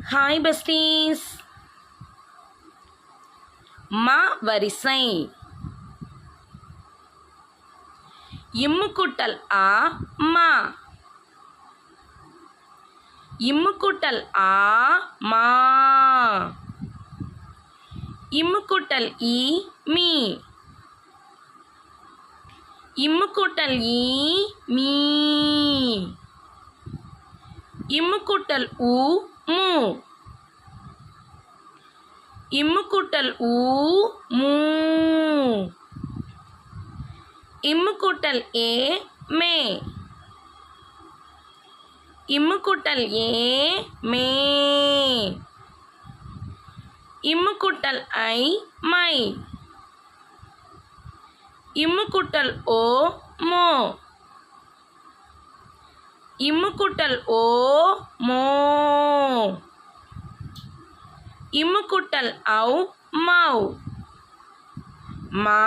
Hi besties மா வரிசை இம்முக்கூட்டல் ஆ மா இம்முக்கூட்டல் ஆ மா இம்முக்கூட்டல் இ மீ இம்முக்கூட்டல் ஈ மீ இம்முக்கூட்டல் உ மு. இம்முக்கூட்டல் ஊ மூ. இம்முக்கூட்டல் ஏ மே. இம்முக்கூட்டல் ஏ மே. இம்முக்கூட்டல் ஐ மை. இம்முக்கூட்டல் ஓ மோ. இம்முக்குட்டல் ஓ மோ. இம்முக்குட்டல் ஔ மௌ மா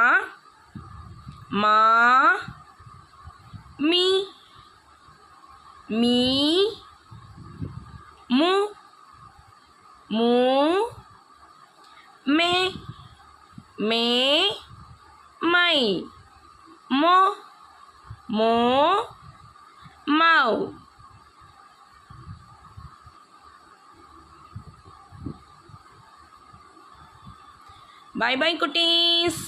மா மீ. மீ மு மூ மே. மே மை. மோ மோ மௌ பாய் பாய் குட்டீஸ்